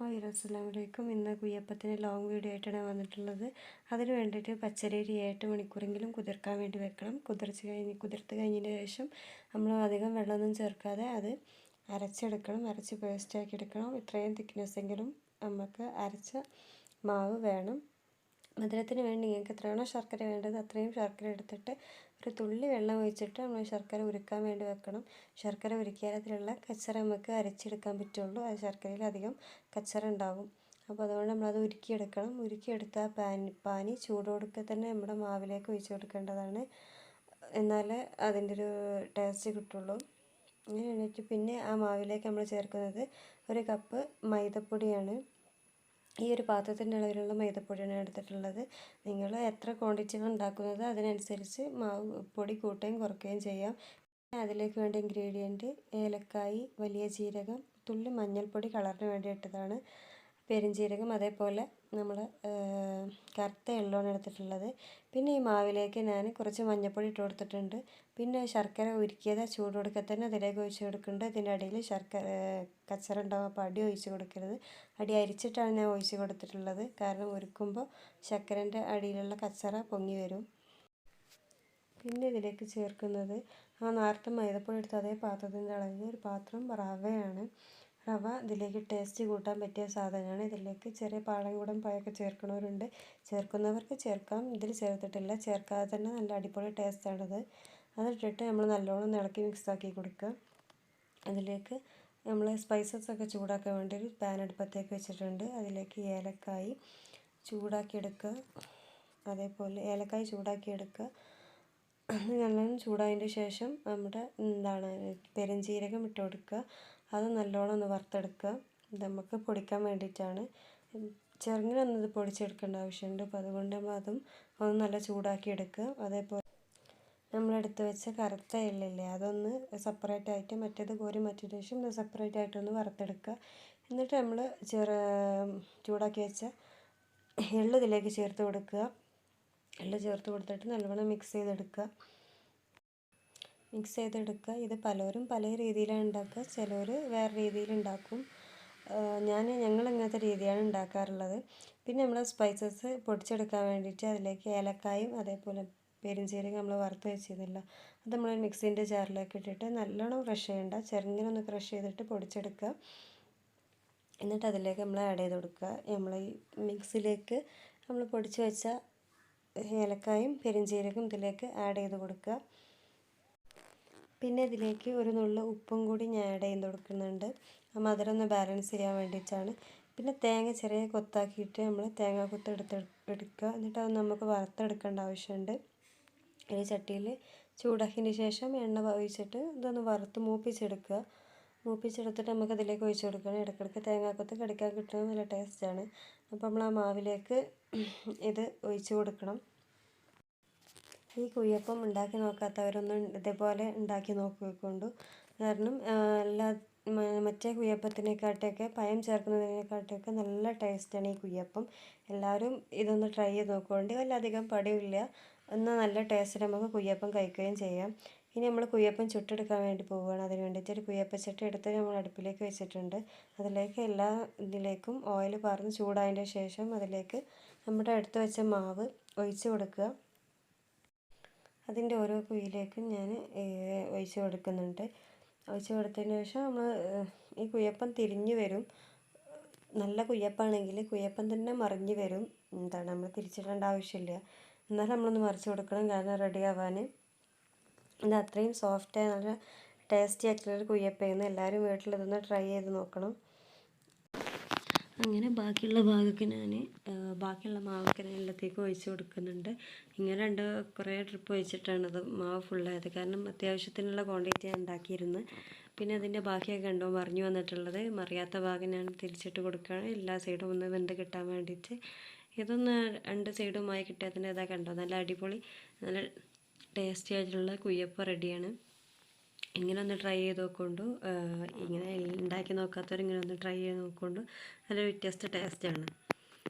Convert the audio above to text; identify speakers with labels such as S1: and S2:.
S1: Hi അസ്സലാമലൈക്കും ഇന്ന് കുയ്യപ്പത്തിന് long video ആയിട്ടാണ് വന്നിട്ടുള്ളത്. അതിന് വേണ്ടിയിട്ട് പച്ചരി എട്ട് മണിക്കൂറെങ്കിലും കുതിർക്കാൻ വേണ്ടി വെക്കണം. കുതിർച്ച് കഴിഞ്ഞ് കുതിർത്ത് കഴിഞ്ഞതിന് ശേഷം നമ്മൾ അധികം വെള്ളമൊന്നും ചേർക്കാതെ അത് അരച്ചെടുക്കണം. അരച്ച് പേസ്റ്റാക്കി എടുക്കണം. ഇത്രയും തിക്നെസ്സെങ്കിലും നമുക്ക് അരച്ച മാവ് വേണം. മധുരത്തിന് വേണ്ടി നിങ്ങൾക്ക് എത്രയാണോ ശർക്കര വേണ്ടത് അത്രയും ശർക്കര എടുത്തിട്ട് ഒരു തുള്ളി വെള്ളം ഒഴിച്ചിട്ട് നമ്മൾ ശർക്കര ഉരുക്കാൻ വേണ്ടി വെക്കണം. ശർക്കര ഉരുക്കിയാൽ അതിലുള്ള കച്ചറ നമുക്ക് അരച്ചെടുക്കാൻ പറ്റുള്ളൂ. ആ ശർക്കരയിൽ അധികം കച്ചറ ഉണ്ടാകും അപ്പോൾ അതുകൊണ്ട് നമ്മളത് ഉരുക്കിയെടുക്കണം. ഉരുക്കിയെടുത്ത പാൻ പാനി ചൂടോടുക്കെ തന്നെ നമ്മുടെ മാവിലേക്ക് ഒഴിച്ച് കൊടുക്കേണ്ടതാണ്. എന്നാലേ അതിന്റെ ഒരു ടേസ്റ്റ് കിട്ടുള്ളൂ. അങ്ങനെ എന്നിട്ട് പിന്നെ ആ മാവിലേക്ക് നമ്മൾ ചേർക്കുന്നത് ഒരു കപ്പ് മൈദപ്പൊടിയാണ്. ഈ ഒരു പാത്രത്തിന്റെ അളവിലുള്ള മൈദപ്പൊടിയാണ് എടുത്തിട്ടുള്ളത്. നിങ്ങൾ എത്ര ക്വാണ്ടിറ്റിയാണ് ഉണ്ടാക്കുന്നത് അതിനനുസരിച്ച് മാവ് പൊടി കൂട്ടുകയും കുറയ്ക്കുകയും ചെയ്യാം. അതിലേക്ക് വേണ്ട ഇൻഗ്രീഡിയന്റ് ഏലക്കായി വലിയ ജീരകം തുള്ളി മഞ്ഞൾപ്പൊടി കളറിന് വേണ്ടി ഇട്ടതാണ് പെരുംജീരകം അതേപോലെ നമ്മൾ കറുത്ത എള്ളമാണ് എടുത്തിട്ടുള്ളത്. പിന്നെ ഈ മാവിലേക്ക് ഞാൻ കുറച്ച് മഞ്ഞൾപ്പൊടി ഇട്ട് കൊടുത്തിട്ടുണ്ട്. പിന്നെ ശർക്കര ഉരുക്കിയത് ചൂട് കൊടുക്കുക തന്നെ അതിലേക്ക് ഒഴിച്ച് കൊടുക്കുന്നുണ്ട്. ഇതിന്റെ അടിയിൽ ശർക്കര കച്ചറ ഉണ്ടാവും അപ്പോൾ അടി ഒഴിച്ച് കൊടുക്കരുത്. അടി അരിച്ചിട്ടാണ് ഞാൻ ഒഴിച്ച് കൊടുത്തിട്ടുള്ളത്. കാരണം ഉരുക്കുമ്പോൾ ശർക്കരന്റെ അടിയിലുള്ള കച്ചറ പൊങ്ങി വരും. പിന്നെ ഇതിലേക്ക് ചേർക്കുന്നത് ആ നേരത്തെ മൈദപ്പൊടി എടുത്ത് അതേ പാത്രത്തിന്റെ അളവിൽ ഒരു പാത്രം റവയാണ്. റവ ഇതിലേക്ക് ടേസ്റ്റ് കൂട്ടാൻ പറ്റിയ സാധനമാണ്. ഇതിലേക്ക് ചെറിയ പാളയംകൂടം പായൊക്കെ ചേർക്കുന്നവരുണ്ട്. ചേർക്കുന്നവർക്ക് ചേർക്കാം. ഇതിൽ ചേർത്തിട്ടില്ല. ചേർക്കാതെ തന്നെ നല്ല അടിപൊളി ടേസ്റ്റാണിത് അതിട്ടിട്ട് നമ്മൾ നല്ലോണം ഇളക്കി മിക്സാക്കി കൊടുക്കുക. അതിലേക്ക് നമ്മൾ സ്പൈസസ് ഒക്കെ ചൂടാക്കാൻ വേണ്ടി ഒരു പാൻ അടുപ്പത്തേക്ക് വെച്ചിട്ടുണ്ട്. അതിലേക്ക് ഏലക്കായി ചൂടാക്കിയെടുക്കുക അതേപോലെ ഏലക്കായി ചൂടാക്കി എടുക്കുക. നല്ലോണം ചൂടായതിന്റെ ശേഷം നമ്മുടെ എന്താണ് പെരുംജീരകം ഇട്ട് കൊടുക്കുക. അത് നല്ലോണം ഒന്ന് വറുത്തെടുക്കുക. നമുക്ക് പൊടിക്കാൻ വേണ്ടിയിട്ടാണ്. ചെറുങ്ങനെ ഇത് പൊടിച്ചെടുക്കേണ്ട ആവശ്യമുണ്ട്. അപ്പോൾ അതുകൊണ്ട് അതും ഒന്ന് നല്ല ചൂടാക്കി എടുക്കുക. അതേപോലെ നമ്മളെടുത്ത് വെച്ച കറുത്ത എള്ളില്ലേ അതൊന്ന് സെപ്പറേറ്റ് ആയിട്ട് മറ്റേത് കോരി മാറ്റിയ ശേഷം ഇത് സെപ്പറേറ്റ് ആയിട്ടൊന്ന് വറുത്തെടുക്കുക. എന്നിട്ട് നമ്മൾ ചെറു ചൂടാക്കി വെച്ച എള്ള് ഇതിലേക്ക് ചേർത്ത് കൊടുക്കുക. എള്ള് ചേർത്ത് കൊടുത്തിട്ട് നല്ലവണ്ണം മിക്സ് ചെയ്തെടുക്കുക. മിക്സ് ചെയ്തെടുക്കുക. ഇത് പലരും പല രീതിയിലാണ് ഉണ്ടാക്കുക. ചിലർ വേറെ രീതിയിൽ ഉണ്ടാക്കും. ഞാൻ ഞങ്ങൾ ഇങ്ങനത്തെ രീതിയാണ് ഉണ്ടാക്കാറുള്ളത്. പിന്നെ നമ്മൾ സ്പൈസസ് പൊടിച്ചെടുക്കാൻ വേണ്ടിയിട്ട് അതിലേക്ക് ഏലക്കായും അതേപോലെ പെരുംജീരകം നമ്മൾ വറുത്ത് വെച്ചിരുന്നില്ല അത് നമ്മൾ മിക്സിന്റെ ജാറിലേക്ക് ഇട്ടിട്ട് നല്ലോണം ക്രഷ് ചെയ്യണ്ട ചെറുങ്ങനെ ഒന്ന് ക്രഷ് ചെയ്തിട്ട് പൊടിച്ചെടുക്കുക. എന്നിട്ട് അതിലേക്ക് നമ്മൾ ആഡ് ചെയ്ത് കൊടുക്കുക. നമ്മൾ ഈ മിക്സിലേക്ക് നമ്മൾ പൊടിച്ച് വെച്ച ഏലക്കായും പെരുംജീരകം ഇതിലേക്ക് ആഡ് ചെയ്ത് കൊടുക്കുക. പിന്നെ ഇതിലേക്ക് ഒരു നുള്ളു ഉപ്പും കൂടി ഞാൻ ആഡ് ചെയ്ത് കൊടുക്കുന്നുണ്ട്. ആ മധുരം ഒന്ന് ബാലൻസ് ചെയ്യാൻ വേണ്ടിയിട്ടാണ്. പിന്നെ തേങ്ങ ചെറിയ കൊത്താക്കിയിട്ട് നമ്മൾ തേങ്ങ കൊത്ത് എടുത്ത് എടുക്കുക. എന്നിട്ട് അത് നമുക്ക് വറുത്തെടുക്കേണ്ട ആവശ്യമുണ്ട്. ഈ ചട്ടിയിൽ ചൂടാക്കിയതിന് ശേഷം എണ്ണ ഒഴിച്ചിട്ട് ഇതൊന്ന് വറുത്ത് മൂപ്പിച്ചെടുക്കുക. മൂപ്പിച്ചെടുത്തിട്ട് നമുക്ക് അതിലേക്ക് ഒഴിച്ചു കൊടുക്കണം. ഇടയ്ക്കിടയ്ക്ക് തേങ്ങാക്കൊത്ത് കടിക്കാൻ കിട്ടുന്നത് നല്ല ടേസ്റ്റാണ് അപ്പോൾ നമ്മൾ ആ മാവിലേക്ക് ഇത് ഒഴിച്ചു കൊടുക്കണം. ഈ കുയ്യപ്പം ഉണ്ടാക്കി നോക്കാത്തവരൊന്നും ഇതേപോലെ ഉണ്ടാക്കി നോക്കിക്കൊണ്ടു. കാരണം എല്ലാ മറ്റേ കുയ്യപ്പത്തിനെക്കാട്ടൊക്കെ പയം ചേർക്കുന്നതിനെക്കാട്ടൊക്കെ നല്ല ടേസ്റ്റാണ് ഈ കുയ്യപ്പം. എല്ലാവരും ഇതൊന്ന് ട്രൈ ചെയ്ത് നോക്കുകൊണ്ട് വല്ലധികം പടിയില്ല ഒന്ന് നല്ല ടേസ്റ്റിൽ നമുക്ക് കുയ്യപ്പം കഴിക്കുകയും ചെയ്യാം. ഇനി നമ്മൾ കുയ്യപ്പം ചുട്ടെടുക്കാൻ വേണ്ടി പോവുകയാണ്. അതിന് വേണ്ടിയിട്ട് ഒരു കുയ്യപ്പച്ചട്ടി എടുത്ത് നമ്മൾ അടുപ്പിലേക്ക് വെച്ചിട്ടുണ്ട്. അതിലേക്ക് എല്ലാ ഇതിലേക്കും ഓയിൽ പറഞ്ഞ് ചൂടായതിന്റെ ശേഷം അതിലേക്ക് നമ്മുടെ എടുത്ത് വെച്ച മാവ് ഒഴിച്ചു കൊടുക്കുക. അതിന്റെ ഓരോ കുയ്യിലേക്കും ഞാൻ ഒഴിച്ചു കൊടുക്കുന്നുണ്ട്. ഒഴിച്ചു കൊടുത്തതിന് ശേഷം നമ്മൾ ഈ കുയ്യപ്പം തിരിഞ്ഞു വരും. നല്ല കുയ്യപ്പാണെങ്കിൽ കുയ്യപ്പം തന്നെ മറിഞ്ഞു വരും. എന്താണ്? നമ്മൾ തിരിച്ചിടേണ്ട ആവശ്യമില്ല. എന്നാലും നമ്മളൊന്ന് മറിച്ച് കൊടുക്കണം. കാരണം റെഡി ആവാൻ. ഇത് അത്രയും സോഫ്റ്റായ നല്ല ടേസ്റ്റി ആയിട്ടുള്ളൊരു കുയ്യപ്പയെന്ന് എല്ലാവരും വീട്ടിൽ ഇതൊന്ന് ട്രൈ ചെയ്ത് നോക്കണം. അങ്ങനെ ബാക്കിയുള്ള ഭാഗമൊക്കെ ഞാൻ ബാക്കിയുള്ള മാവൊക്കെ ഞാൻ എല്ലാത്തേക്ക് ഒഴിച്ച് കൊടുക്കുന്നുണ്ട്. ഇങ്ങനെ രണ്ട് കുറേ ട്രിപ്പ് ഒഴിച്ചിട്ടാണ് അത് മാവ് ഫുള്ളായത് കാരണം അത്യാവശ്യത്തിനുള്ള ക്വാണ്ടിറ്റി ഞാൻ ഉണ്ടാക്കിയിരുന്നു. പിന്നെ അതിന്റെ ബാക്കിയൊക്കെ ഉണ്ടോ മറിഞ്ഞു വന്നിട്ടുള്ളത്. മറിയാത്ത ഭാഗം ഞാൻ തിരിച്ചിട്ട് കൊടുക്കുകയാണ്. എല്ലാ സൈഡും ഒന്ന് വെന്ത് കിട്ടാൻ വേണ്ടിയിട്ട്. ഇതൊന്ന് രണ്ട് സൈഡുമായി കിട്ടിയതിന്റെ തന്നെ ഇതാ കണ്ടോ നല്ല അടിപൊളി നല്ല ടേസ്റ്റി ആയിട്ടുള്ള കുയ്യപ്പം റെഡിയാണ് ഇങ്ങനെ ഒന്ന് ട്രൈ ചെയ്ത് നോക്കൊണ്ടു ഇങ്ങനെ ഉണ്ടാക്കി നോക്കാത്തവർ ഇങ്ങനെ ഒന്ന് ട്രൈ ചെയ്ത് നോക്കൊണ്ടു നല്ല വ്യത്യസ്ത ടേസ്റ്റാണ്